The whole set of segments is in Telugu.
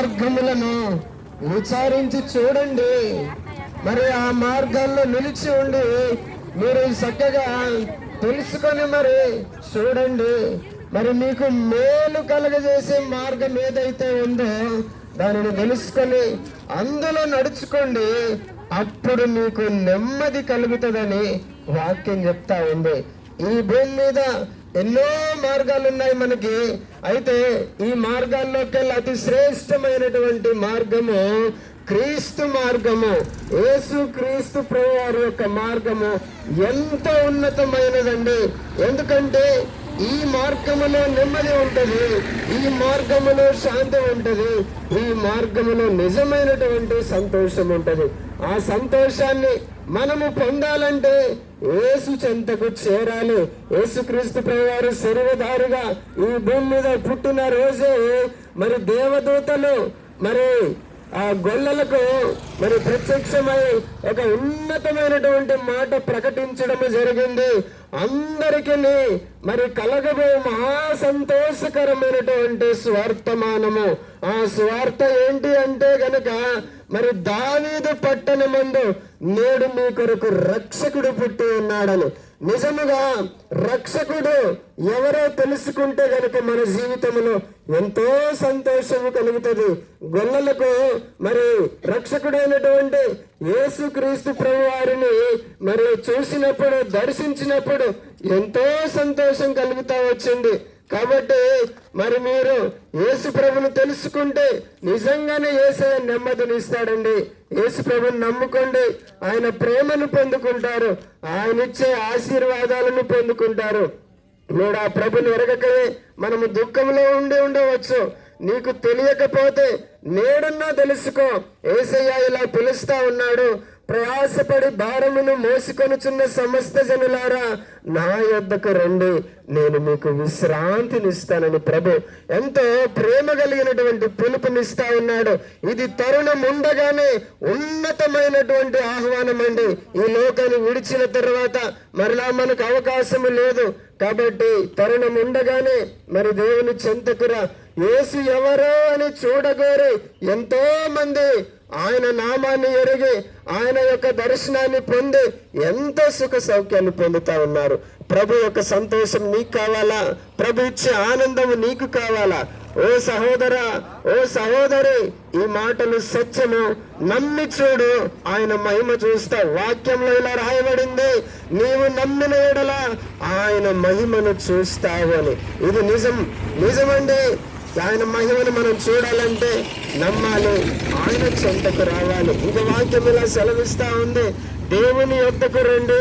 మార్గములను విచారించి చూడండి. మరి ఆ మార్గాల్లో నిలిచి ఉండి మీరు చక్కగా తెలుసుకొని మరి చూడండి. మరి మీకు మేలు కలగజేసే మార్గం ఏదైతే ఉందో దానిని తెలుసుకొని అందులో నడుచుకోండి. అప్పుడు మీకు నెమ్మది కలుగుతుందని వాక్యం చెప్తా ఉంది. ఈ భూమి మీద ఎన్నో మార్గాలు ఉన్నాయి మనకి. అయితే ఈ మార్గాల్లోకెళ్ళి అతి శ్రేష్టమైనటువంటి మార్గము క్రీస్తు మార్గము. యేసు క్రీస్తు ప్రభువారి యొక్క మార్గము ఎంత ఉన్నతమైనదండి. ఎందుకంటే ఈ మార్గములో నెమ్మది ఉంటుంది. ఈ మార్గములో శాంతి ఉంటుంది. ఈ మార్గములో నిజమైనటువంటి సంతోషం ఉంటుంది. ఆ సంతోషాన్ని మనము పొందాలంటే ఏసు చెంతకు చేరాలి. ఏసుక్రీస్తు ప్రభువారు శరీరధారిగా ఈ భూమి మీద పుట్టిన రోజే మరి దేవదూతలు మరి ఆ గొల్లలకు మరి ప్రత్యక్షమై ఒక ఉన్నతమైనటువంటి మాట ప్రకటించడం జరిగింది. అందరికీ మరి కలగబో మహా సంతోషకరమైనటువంటి స్వార్థమానము. ఆ స్వార్థ ఏంటి అంటే గనక మరి దావీదు పట్టణమందు నేడు మీ కొరకు రక్షకుడు పుట్టి ఉన్నాడని. నిజముగా రక్షకుడు ఎవరో తెలుసుకుంటే కనుక మన జీవితంలో ఎంతో సంతోషము కలుగుతుంది. గొల్లలకు మరి రక్షకుడైనటువంటి యేసుక్రీస్తు ప్రభు వారిని మరి చూసినప్పుడు దర్శించినప్పుడు ఎంతో సంతోషం కలుగుతా వచ్చింది. కాబట్టి మరి మీరు యేసు ప్రభుని తెలుసుకుంటే నిజంగానే ఏసే నెమ్మదిని ఇస్తాడండి. యేసు ప్రభుని నమ్ముకోండి. ఆయన ప్రేమను పొందుకుంటారు. ఆయన ఇచ్చే ఆశీర్వాదాలను పొందుకుంటారు. నేడు ఆ ప్రభుని ఎరగకనే మనము దుఃఖంలో ఉండి ఉండవచ్చు. నీకు తెలియకపోతే నేడున్నా తెలుసుకో. ఏసయ్య ఇలా పిలుస్తా ఉన్నాడు. ప్రయాసపడి భారమును మోసుకొనుచున్న సమస్త జనులారా నా యొద్దకు రండి. నేను మీకు విశ్రాంతినిస్తానని ప్రభు ఎంతో ప్రేమ కలిగినటువంటి పిలుపునిస్తా ఉన్నాడు. ఇది తరుణం ఉండగానే ఉన్నతమైనటువంటి ఆహ్వానం అండి ఈ లోకాన్ని విడిచిన తర్వాత మరలా మనకు అవకాశం లేదు. కాబట్టి తరుణం ఉండగానే మరి దేవుని చెంతకురా యేసు ఎవరో అని చూడగోరు ఎంతో మంది ఆయన నామాన్ని ఎరిగి ఆయన యొక్క దర్శనాన్ని పొంది ఎంతో సుఖ సౌఖ్యాన్ని పొందుతా ఉన్నారు. ప్రభు యొక్క సంతోషం నీకు కావాలా? ప్రభు ఇచ్చే ఆనందము నీకు కావాలా? ఓ సహోదరా ఓ సహోదరి ఈ మాటలు సత్యము నమ్మి చూడు. ఆయన మహిమ చూస్తా వాక్యంలో ఇలా రాయబడింది నీవు నమ్మిన ఎడల ఆయన మహిమను చూస్తావు అని. ఇది నిజం. నిజమండి. ఆయన మహిమను మనం చూడాలంటే నమ్మాలి. ఆయన చెంతకు రావాలి. ఇంకా వాక్యం ఇలా సెలవిస్తా ఉంది. దేవుని యొద్దకు రండి.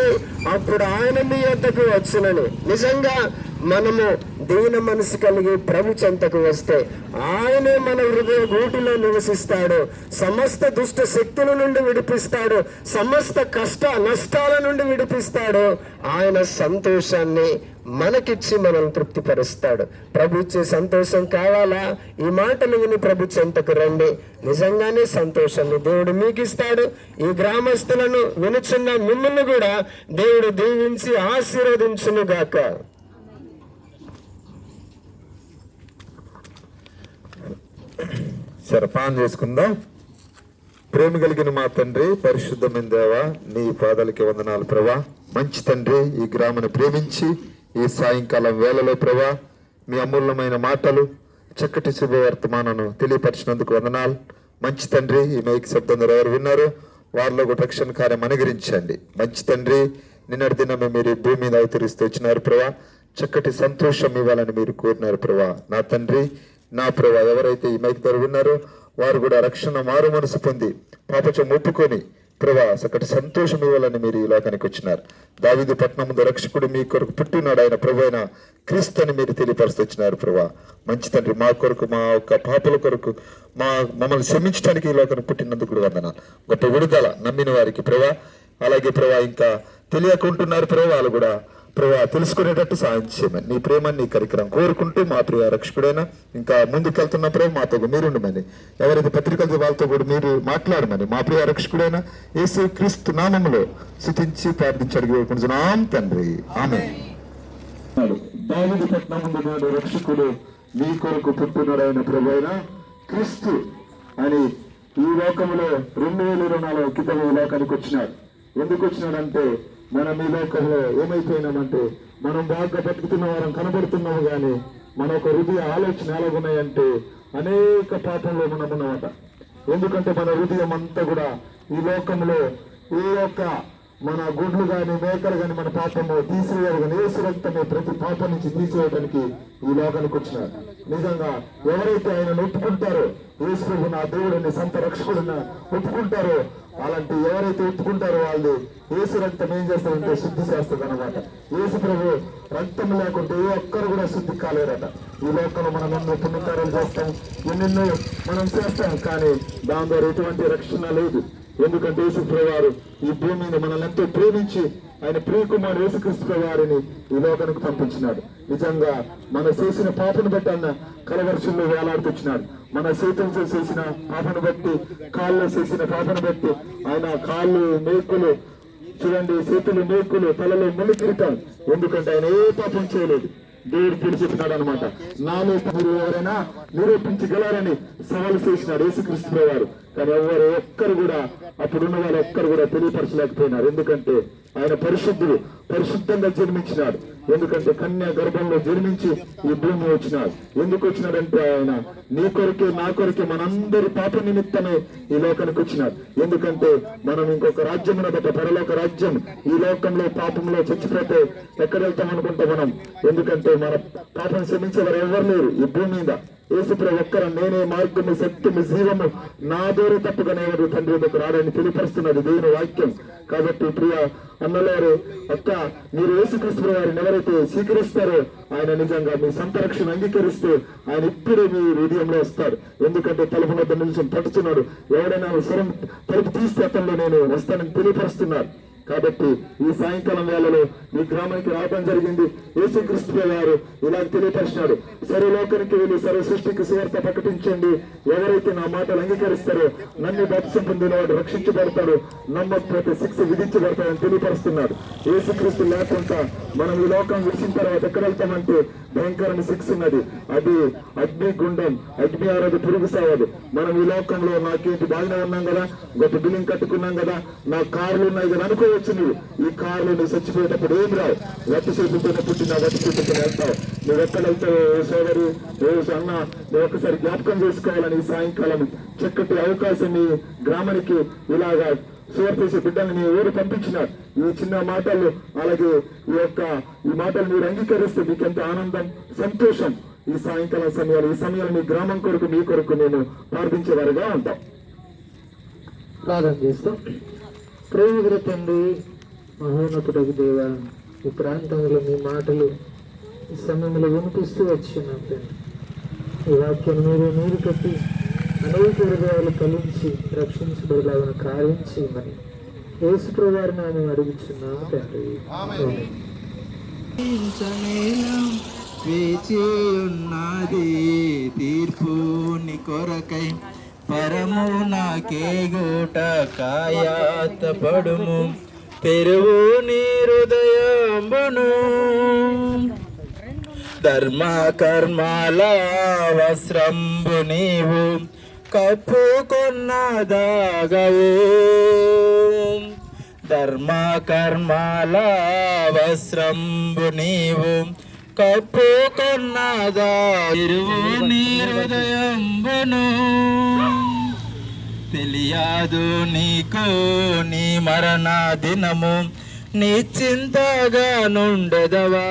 అప్పుడు ఆయన మీ యొద్దకు వచ్చునని. నిజంగా మనము దీన మనసు కలిగి ప్రభు చెంతకు వస్తే ఆయనే మన హృదయ గూటిలో నివసిస్తాడు. సమస్త దుష్ట శక్తుల నుండి విడిపిస్తాడు. సమస్త కష్ట నష్టాల నుండి విడిపిస్తాడు. ఆయన సంతోషాన్ని మనకిచ్చి మనల్ని తృప్తిపరుస్తాడు. ప్రభు ఇచ్చే సంతోషం కావాలా? ఈ మాటలు విని ప్రభు చెంతకు రండి. నిజంగానే సంతోషాన్ని దేవుడు మీకు ఇస్తాడు ఈ గ్రామస్తులను నడుచున్న మిమ్మల్ని కూడా దేవుడు దీవించి ఆశీర్వదించును గాక సరే పాన్ చేసుకుందాం. ప్రేమ కలిగిన మా తండ్రి పరిశుద్ధమైన దేవ నీ పాదాలకి వందనాలు ప్రభా. మంచి తండ్రి ఈ గ్రామాన్ని ప్రేమించి ఈ సాయంకాలం వేళలో ప్రభా మీ అమూల్యమైన మాటలు చక్కటి శుభవర్తమానను తెలియపరిచినందుకు వందనాలు. మంచి తండ్రి ఈ మైక్ శబ్దం ఎవరు విన్నారో? వారిలో కూడా రక్షణ కార్యం అనుగరించండి మంచి తండ్రి నిన్నటి దినమే మీరు భూమి మీద అవతరిస్తూ వచ్చినారు ప్రభా. చక్కటి సంతోషం ఇవ్వాలని మీరు కోరినారు ప్రభా. నా తండ్రి నా ప్రభా ఎవరైతే ఈ మైక్ ద్వారా వారు కూడా రక్షణ మారు మనసు పొంది పాపచం ఒప్పుకొని ప్రభా అక్కడ సంతోషం ఇవ్వాలని మీరు ఈ లోకానికి వచ్చినారు. దావిది పట్నముందు రక్షకుడు మీ కొరకు పుట్టినాడు. ఆయన ప్రభు అయిన క్రీస్తు అని మీరు తెలియపరుస్తూ వచ్చినారు ప్రభా. మంచి తండ్రి మా కొరకు మా యొక్క పాపల కొరకు మా మమ్మల్ని క్షమించడానికి ఈ లోకానికి పుట్టినందుకు కూడా వందనాలు. గొప్ప విడుదల నమ్మిన వారికి ప్రభా. అలాగే ప్రభా ఇంకా తెలియకుంటున్నారు ప్రభా వాళ్ళు కూడా ప్రభా తెలుసుకునేటట్టు సాయం చేయమని. నీ ప్రేమని నీ కరికరం కోరుకుంటూ మా ప్రియ రక్షకుడైనా ఇంకా ముందుకెళ్తున్న ప్రేమ మాతో మీరుండమని. ఎవరైతే పత్రికల వాళ్ళతో కూడా మీరు మాట్లాడమని మా ప్రియ రక్షకుడైనా యేసు క్రీస్తు నామములో స్థుతించి ప్రార్థించి అడిగి వేడుకుంటున్నాం తండ్రి ఆమె దావిది పట్నం రక్షకుడు మీ కొరకు పుట్టినడైన ఆయన అయిన క్రీస్తు అని ఈ లోకంలో రెండు వేల ఇరవై నాలుగు క్రితం ఈ లోకానికి వచ్చినాడు. ఎందుకు వచ్చినాడంటే మనం ఈ లోకంలో ఏమైపోయినామంటే మనం బాగా బతుకుతున్న వారం కనబడుతున్నాము కానీ మన ఒక హృదయ ఆలోచన ఎలాగున్నాయంటే అనేక పాపంలో మనం ఉన్నమాట ఎందుకంటే మన హృదయం అంతా కూడా ఈ లోకంలో ఏ యొక్క మన గుడ్లు కానీ మేకలు కానీ మన పాపము తీసివేయాలి కానీ ఏసు రక్తమే ప్రతి పాపం నుంచి తీసివేయడానికి ఈ లోకానికి వచ్చినారు. నిజంగా ఎవరైతే ఆయన ఒప్పుకుంటారో యేసు నా దేవుడిని సంత రక్షకుడిని ఒప్పుకుంటారో అలాంటి ఎవరైతే ఒప్పుకుంటారో వాళ్ళు యేసు రక్తం ఏం చేస్తారంటే శుద్ధి చేస్తుంది అనమాట ఏసు ప్రభు రక్తం లేకుంటే ఏ ఒక్కరు కూడా శుద్ధి కాలేరట. ఈ లోకంలో మనం ఎన్నో పుణ్యకార్యాలు చేస్తాం ఎన్నెన్నో మనం చేస్తాం కానీ దాని ద్వారా ఎటువంటి రక్షణ లేదు. ఎందుకంటే యేసుప్రభు వారు ఈ భూమిని మనల్ని ఎంతో ప్రేమించి ఆయన ప్రియకుమారు యేసుక్రీస్తు వారిని ఈ లోకానికి పంపించినాడు. నిజంగా మన చేసిన పాపను బట్టి అన్న కలవర్షుల్లో వేలాడుతున్నాడు మన చేతులతో చేసిన పాపను బట్టి కాళ్ళు చేసిన పాపను బట్టి ఆయన కాళ్ళు మేకులు చూడండి చేతులు మేకులు తలలో ముళ్ళు ఎందుకంటే ఆయన ఏ పాపం చేయలేదు. దేవుడు తెలిసిస్తున్నాడు అనమాట నాలో మీరు ఎవరైనా నిరూపించగలరని సవాలు చేసినాడు యేసుక్రీస్తు వారు. కానీ ఎవరు ఒక్కరు కూడా అప్పుడున్న వాళ్ళు ఒక్కరు కూడా తెలియపరచలేకపోయినారు. ఎందుకంటే ఆయన పరిశుద్ధుడు పరిశుద్ధంగా జన్మించినాడు. ఎందుకంటే కన్యా గర్భంలో జన్మించి ఈ భూమి వచ్చినాడు. ఎందుకు వచ్చినాడంటే ఆయన నీ కొరకే నా కొరకే మనందరి పాప నిమిత్తమే ఈ లోకానికి వచ్చినాడు. ఎందుకంటే మనం ఇంకొక రాజ్యం ఉన్నదట పరలోక రాజ్యం. ఈ లోకంలో పాపంలో చచ్చిపోతే ఎక్కడ వెళ్తాం అనుకుంటాం మనం? ఎందుకంటే మన పాపం శ్రమించేవారు ఎవరు లేరు ఈ భూమి మీద. యేసుప్రభు ఒక్కర నేనే మార్గము సత్యము జీవము. నా దూర తప్పుగానే ఎవరు తండ్రి వద్దకు రాడని తెలియపరుస్తున్నది దేవుని వాక్యం. కాబట్టి ప్రియ అన్నలారు అక్క మీరు యేసుక్రీస్తు వారిని ఎవరైతే స్వీకరిస్తారో ఆయన నిజంగా మీ సంతరక్షణ అంగీకరిస్తే అంగీకరిస్తూ ఆయన ఇప్పుడే మీ హృదయంలో వస్తాడు ఎందుకంటే తలుపు వద్ద నిలిచి పట్టుతున్నాడు ఎవడైనా స్వరం తలుపు తీస్తే అతనిలో నేను వస్తానని తెలియపరుస్తున్నాడు కాబట్టి ఈ సాయంకాలం వేళలో మీ గ్రామానికి రావడం జరిగింది. యేసుక్రీస్తు గారు ఇలా తెలియపరిచినాడు సర్వలోకానికి వెళ్ళి సర్వ సృష్టికి సువార్త ప్రకటించండి. ఎవరైతే నా మాటలు అంగీకరిస్తారో నన్ను బాప్సం పొందిన వాడు రక్షించబడతాడు. నమ్మకపోతే శిక్ష విధించబడతాడని తెలియపరుస్తున్నాడు. యేసుక్రీస్తు లేకుండా మనం ఈ లోకం విడిచిన తర్వాత ఎక్కడ వెళ్తామంటే భయంకరమైన శిక్ష ఉన్నది. అది అగ్ని గుండం అగ్ని ఆరోగ్య పురుగు సావదు మనం ఈ లోకంలో నాకేంటి బాగానే ఉన్నాం కదా గొప్ప బిల్లింగ్ కట్టుకున్నాం కదా నా కార్లు ఉన్నాయి కదా అనుకోవచ్చు నువ్వు. ఈ కార్లు నువ్వు చచ్చిపోయేటప్పుడు ఏం రావు? వట్టి చేతులతోనే పుట్టిన వట్టి చేతులతో వెళ్తావు. నువ్వు ఎక్కడ సోదరి అన్న నువ్వు ఒకసారి జ్ఞాపకం చేసుకోవాలని సాయంకాలం చక్కటి అవకాశం ఈ గ్రామానికి ఇలాగా సువర్తేసే బిడ్డల్ని మీ ఊరు పంపించినారు. ఈ చిన్న మాటలు అలాగే ఈ యొక్క ఈ మాటలు మీరు అంగీకరిస్తే మీకు ఎంత ఆనందం సంతోషం. ఈ సాయంకాల సమయాలు ఈ సమయాలు మీ గ్రామం కొరకు మీ కొరకు నేను ప్రార్థించేవారుగా ఉంటాం. ప్రార్థన చేస్తాం. ప్రేమికుల తండ్రి మహోన్నతుడకు దేవ ఈ ప్రాంతంలో మీ మాటలు ఈ సమయంలో వినిపిస్తూ వచ్చినాం తండ్రి. ఈ వాక్యం మీరు నీరు కట్టి అనేక హృదయాలు కలించి రక్షించబడలాగా కార్యం చేయమని యేసు ప్రభువారిని మేము అడుగుచున్నాం తండ్రి. ఆమేన్. వేచియున్నది తీర్పుని కొరకై పరము నాకేగూట కాయాత పడుము తెరువు నీ హృదయంబును. ధర్మ కర్మాల వస్త్రంబు నీవు. కప్పుకొన్నదాగవు. ధర్మ కర్మాల వస్త్రంబు నీవు కప్పుకొన్నదా. ఇరువు నీ హృదయంబును తెలియదు నీకు నీ మరణ దినము నీ చింతగా నుండెదవా.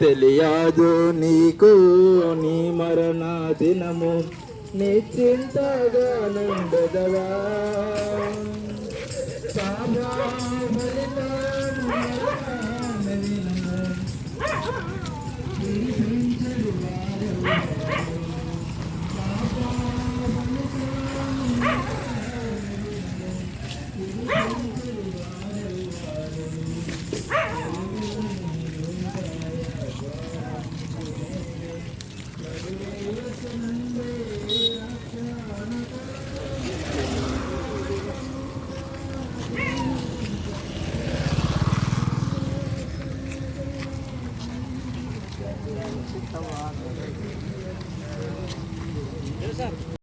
తెలియదు నీకు నీ మరణ దినము నిశ్చింతగా నుండెదవా